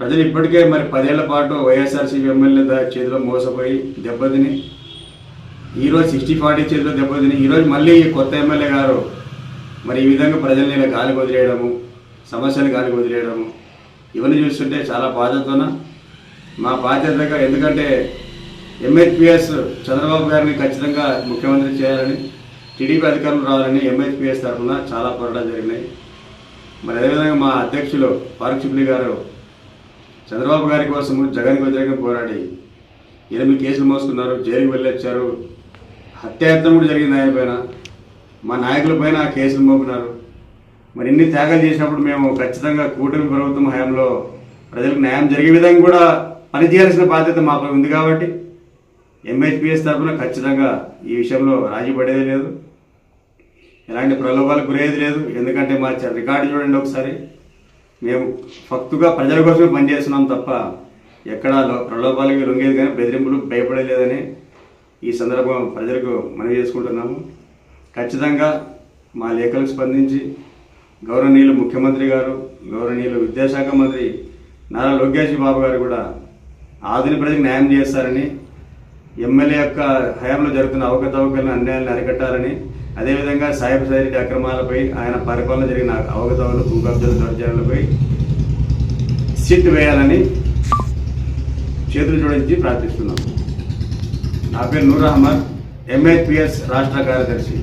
ప్రజలు ఇప్పటికే మరి పదేళ్ళ పాటు వైఎస్ఆర్సీపీ ఎమ్మెల్యే దా- చేతిలో మోసపోయి దెబ్బతిని. ఈరోజు సిక్స్టీ ఫార్టీ చేతిలో దెబ్బతిని. ఈరోజు మళ్ళీ కొత్త ఎమ్మెల్యే గారు మరి ఈ విధంగా ప్రజల్ని ఇలా గాలి వదిలేయడము సమస్యలు గాలి వదిలేయడము ఇవన్నీ చూస్తుంటే చాలా బాధ్యతన మా బాధ్యతగా ఎందుకంటే ఎంహెచ్పిఎస్ చంద్రబాబు గారిని ఖచ్చితంగా ముఖ్యమంత్రి చేయాలని టీడీపీ అధికారులు రావాలని ఎంహెచ్పిఎస్ తరఫున చాలా పోరాటాలు జరిగినాయి. మరి అదేవిధంగా మా అధ్యక్షులు ఫారూక్ గారు చంద్రబాబు గారి కోసం జగన్కి వ్యతిరేకంగా పోరాడి ఎనిమిది కేసులు మోసుకున్నారు జైలుకి వెళ్ళొచ్చారు. హత్యాయత్నం కూడా జరిగింది ఆయన పైన. మా నాయకుల పైన కేసులు మోపినారు. మరి ఇన్ని త్యాగాలు చేసినప్పుడు మేము ఖచ్చితంగా కూటమి ప్రభుత్వం హయాంలో ప్రజలకు న్యాయం జరిగే విధంగా కూడా పనిచేయాల్సిన బాధ్యత మాపై ఉంది కాబట్టి ఎంహెచ్పిఎస్ తరఫున ఖచ్చితంగా ఈ విషయంలో రాజీ పడేది లేదు. ఎలాంటి ప్రలోభాలకు గురయ్యేది లేదు. ఎందుకంటే మా చ- రికార్డు చూడండి ఒకసారి. మేము ఫక్తుగా ప్రజల కోసమే పనిచేస్తున్నాం తప్ప ఎక్కడా లో- ప్రలోభాలకి లొంగేది కానీ బెదిరింపులు భయపడలేదని ఈ సందర్భం ప్రజలకు మనవి చేసుకుంటున్నాము. ఖచ్చితంగా మా లేఖలకు స్పందించి గౌరవనీయులు ముఖ్యమంత్రి గారు గౌరవనీయులు విద్యాశాఖ మంత్రి నారా లోకేష్ బాబు గారు కూడా ఆధునిక ప్రజలకు న్యాయం చేస్తారని ఎమ్మెల్యే యొక్క హయాంలో జరుగుతున్న అవకతవకలను అన్యాయాలను అరికట్టాలని అదేవిధంగా సాయిబ్ సైరెడ్డి అక్రమాలపై ఆయన పరిపాలన జరిగిన అవకతవకలు భూకబ్జాల దౌర్జన్యాలపై సిట్ వేయాలని చేతులు జోడించి ప్రార్థిస్తున్నాం. నా పేరు నూర్ అహ్మద్ ఎంహెచ్పిఎస్ రాష్ట్ర కార్యదర్శి.